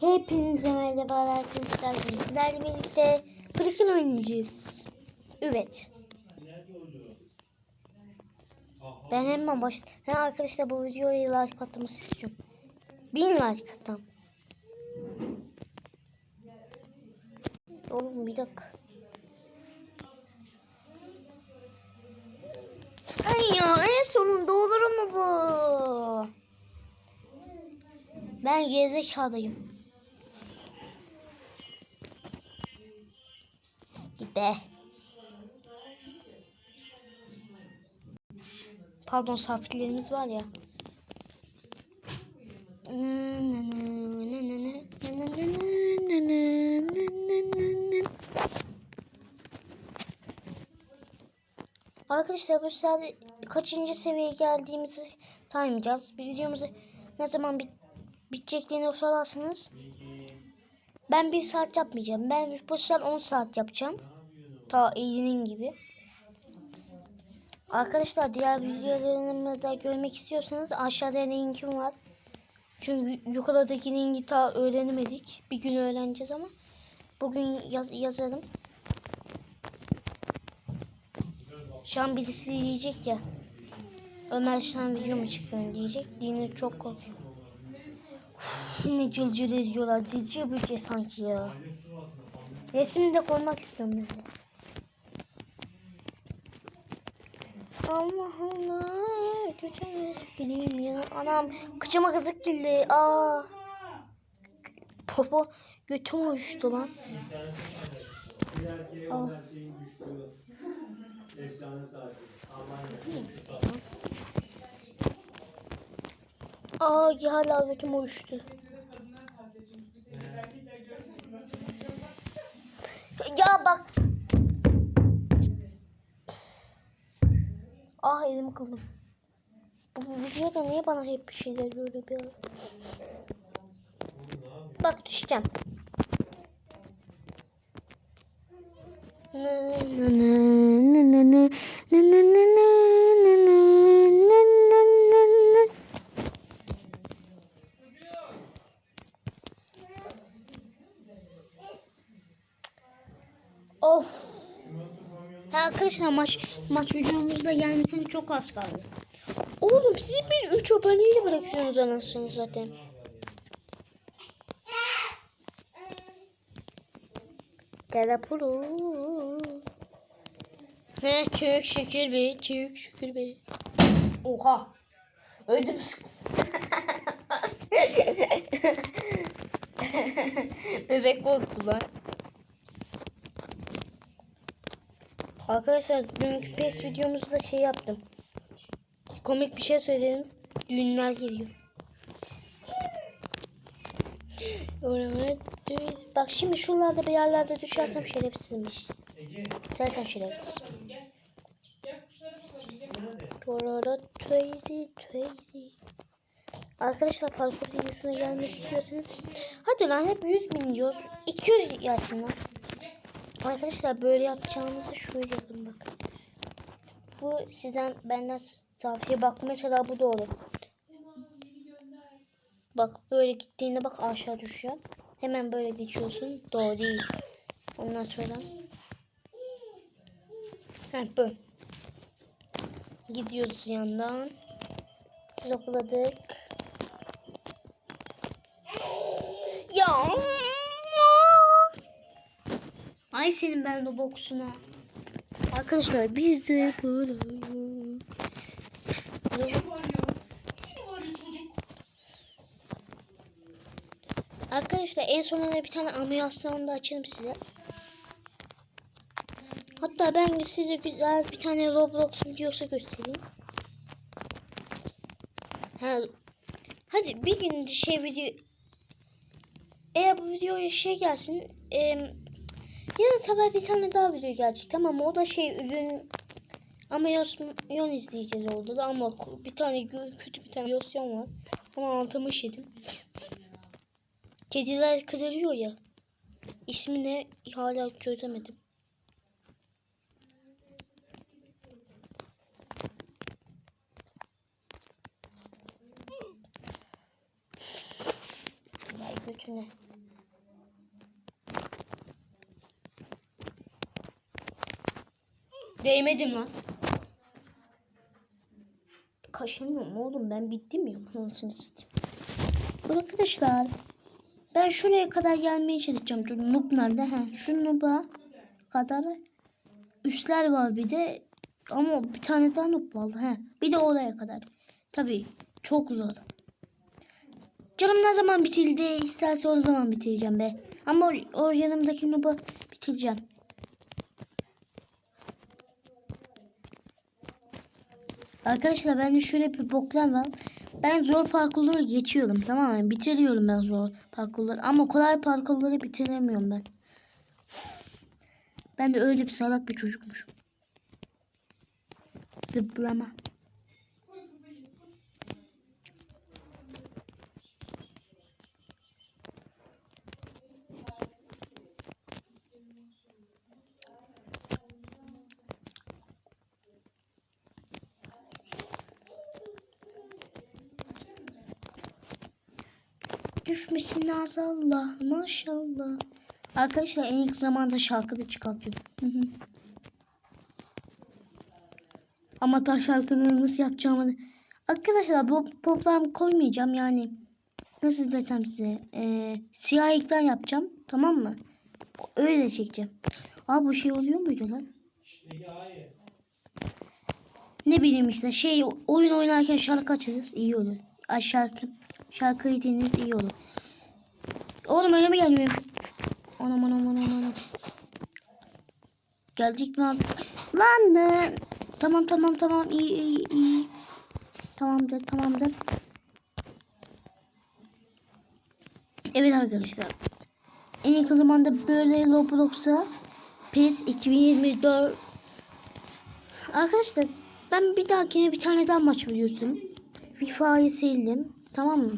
Hepinize merhaba arkadaşlar. Sizlerle birlikte Prikin oynayacağız. Evet. Ben hemen baş... Arkadaşlar bu videoya like atmanızı istiyorum. Bin like atın. Oğlum bir dakika. Ay ya en sonunda olur mu bu? Ben gerizekalıyım. Git be. Pardon safirlerimiz var ya. Arkadaşlar bu sadece kaçıncı seviyeye geldiğimizi saymayacağız. Videomuzu ne zaman bit biteceklerini sorarsanız ben bir saat yapmayacağım. Ben bu sefer 10 saat yapacağım. Ta Eylül'ün gibi. Arkadaşlar diğer videolarımı da görmek istiyorsanız aşağıda linkim var. Çünkü yukarıdaki linki ta öğrenemedik. Bir gün öğreneceğiz ama bugün yaz yazarım. Şu an birisi diyecek ya. Ömer sen video mu çıkıyorsun diyecek. Dini çok korkuyor. Ne cılcıl ediyorlar. Dizi bütçe sanki ya. Resmini de koymak istiyorum ben. Allah Allah. Kötüme gireyim ya. Anam kıçıma kızık girdi. Aa. Ah. Popo götüm uçtu lan. Ah. Ah, Aa. Aa hala götüm uçtu. Ya bak bakalım. Bu videoda niye bana hep bir şeyler böyle bir... Bak düşeceğim. Of. Arkadaşlar maç maç videomuzda gelmesine çok az kaldı. Oğlum siz bir 3 aboneyle bırakıyorsunuz anasını zaten. Garapulu. He çok şükür be, çok şükür be. Oha. Öldüm. Bebek korktu lan. Arkadaşlar dünkü PES videomuzda şey yaptım. Komik bir şey söyledim. Düğünler geliyor. Öyle Bak şimdi şuralarda bir yerlerde düşersem şerefsizmiş. Zaten şerefsiz. Tororo teyze teyze. Arkadaşlar parkur videosuna gelmek istiyorsanız hadi lan hep 100 bin diyoruz. 200 gelsin lan. Arkadaşlar böyle yapacağınızı şöyle yapın bak. Bu sizden benden tavsiye bak mesela bu doğru. Bak böyle gittiğinde bak aşağı düşüyor. Hemen böyle geçiyorsun. Doğru değil. Ondan sonra Heh böyle. Gidiyoruz yandan. Zokladık. Ya. Ay senin ben de boksuna. Arkadaşlar biz de böyle. Arkadaşlar en sonunda bir tane animasyon da açalım size. Hatta ben size güzel bir tane Roblox videosu göstereyim. Ha, hadi bir gün şey video eğer bu videoya şey gelsin e, yarın sabah bir tane daha video gelecek mı? O da şey üzün animasyon izleyeceğiz orada da ama bir tane kötü bir tane animasyon var. Ama altımı yedim. Kediler kırılıyor ya. İsmi ne hala çözemedim. götüne. Değmedim lan. Kaşınıyorum oğlum ben bittim ya. Anasını satayım. Arkadaşlar ben şuraya kadar gelmeye çalışacağım. Dur, Noob nerede? Ha, şu noob'a kadar üstler var bir de ama bir tane daha noob var. Ha, bir de oraya kadar. Tabii çok zor. Canım ne zaman bitirdi? İsterse o zaman bitireceğim be. Ama o, o yanımdaki noob'u bitireceğim. Arkadaşlar bende şöyle bir boklar var. Ben zor parkurları geçiyorum tamam mı? Bitiriyorum ben zor parkurları. Ama kolay parkurları bitiremiyorum ben. Ben de öyle bir salak bir çocukmuşum. Zıplama. Düşmesin Allah maşallah. Arkadaşlar en ilk zamanda şarkı da. Ama ta şarkının nasıl yapacağımı da- Arkadaşlar bu poplar koymayacağım yani. Nasıl desem size. Ee, siyah ekran yapacağım. Tamam mı? Öyle çekeceğim. Aa bu şey oluyor muydu lan? Ne bileyim işte şey oyun oynarken şarkı açarız iyi olur. Şarkı şarkıyı dinleriz iyi olur. Oğlum mi gelmiyor? Anam anam anam anam. Gelecek mi? Lan ne? Tamam tamam tamam iyi iyi iyi. Tamamdır tamamdır. Evet arkadaşlar. En yakın zamanda böyle Roblox'a PES 2024 Arkadaşlar ben bir dahakine bir tane daha maç biliyorsun. FIFA'yı sildim. Tamam mı?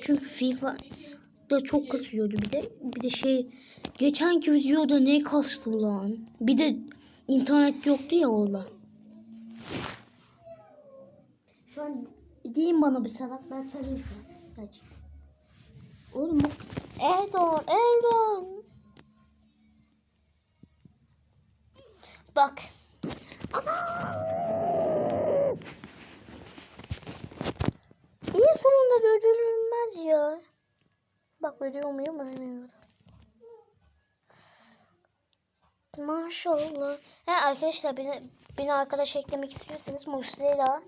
Çünkü FIFA da çok kasıyordu bir de. Bir de şey geçenki videoda ne kastı lan? Bir de internet yoktu ya orada. Şu an deyin bana bir salak ben sarayım sen. Aç. Oğlum bak. Erdoğan, Erdoğan. Bak. İyi sonunda öldürülmez ya. Bak ölüyor muyum ölmüyorum. Maşallah. He arkadaşlar beni, beni arkadaş eklemek istiyorsanız Muslera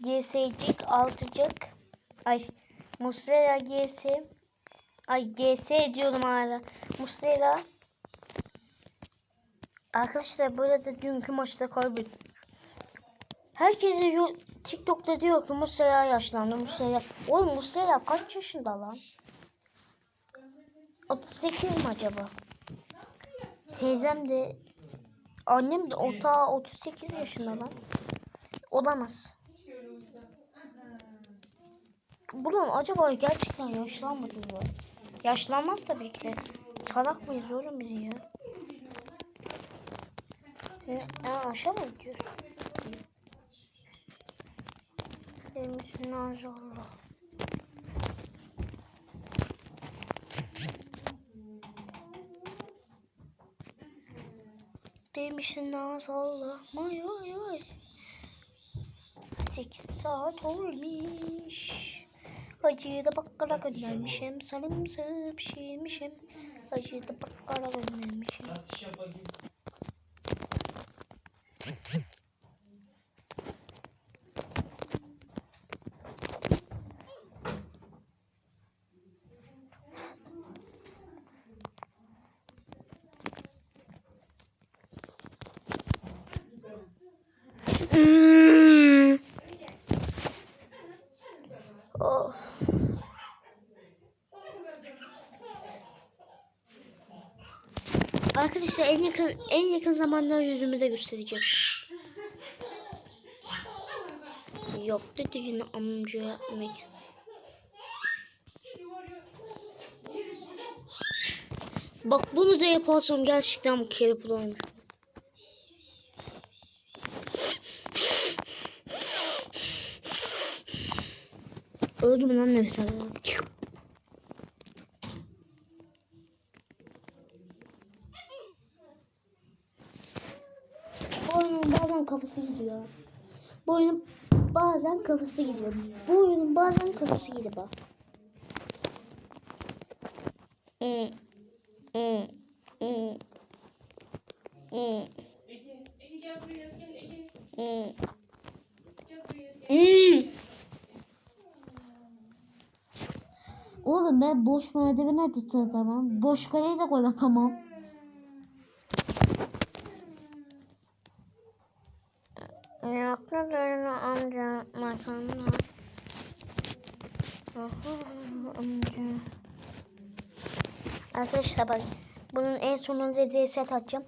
GS'cik altıcık ay Muslera GS ay GS diyorum hala. Muslera Arkadaşlar bu arada dünkü maçta kaybettik. Herkes diyor, TikTok'ta diyor ki Muslera yaşlandı. Muslera. Oğlum Muslera kaç yaşında lan? 38 mi acaba? Teyzem de annem de o ta 38 yaşında lan. Olamaz. Oğlum acaba gerçekten yaşlanmadı mı? Yaşlanmaz tabii ki de. Salak mıyız oğlum biz ya? E, aşağı mı gidiyoruz? Demişsin Allah. Demişsin Allah. May ay ay. 8 saat olmuş. Acıyı da bakkala göndermişim. Sarımsı pişirmişim. Acıyı da bakkala göndermişim. Of. Arkadaşlar en yakın en yakın zamanda yüzümü de göstereceğim. Yok dediğini amca yapmak. Bak bunu da yaparsam gerçekten bu pro olmuş. Öldüm lan nefes alamadım. Oyunun bazen kafası gidiyor. Bu oyunun bazen kafası gidiyor. Bu oyunun bazen kafası gidiyor. Hmm. Hmm. Hmm. Hmm. Hmm. Oğlum ben boş merdivene tutamam. Boş kaleye de gol atamam. Yapraklarını amca masamda. amca. Arkadaşlar bak bunun en sonunda reset atacağım.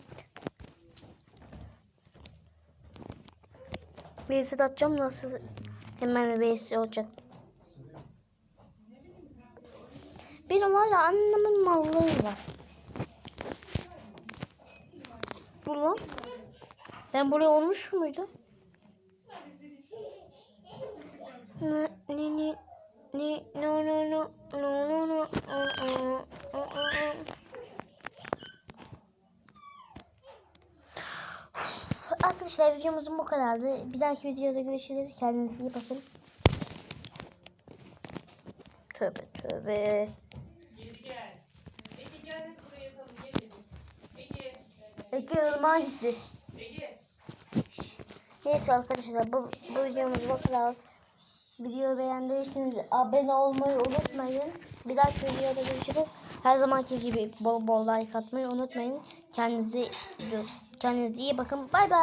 Reset atacağım nasıl hemen reset olacak. Benim hala annemin malları var. Bu lan. Ben buraya olmuş muydu? Ne ne ne ne no no no no no no. Arkadaşlar videomuzun bu kadardı. Bir dahaki videoda görüşürüz. Kendinize iyi bakın. Tövbe tövbe. Geri gel. Ege gel hadi buraya yatalım gel Ege. Ege, Ege ırmağa gitti. Ege. Neyse arkadaşlar bu, bu videomuz bu kadar. Videoyu beğendiyseniz abone olmayı unutmayın. Bir dahaki videoda görüşürüz. Her zamanki gibi bol bol like atmayı unutmayın. Kendinize kendinize iyi bakın. Bay bay.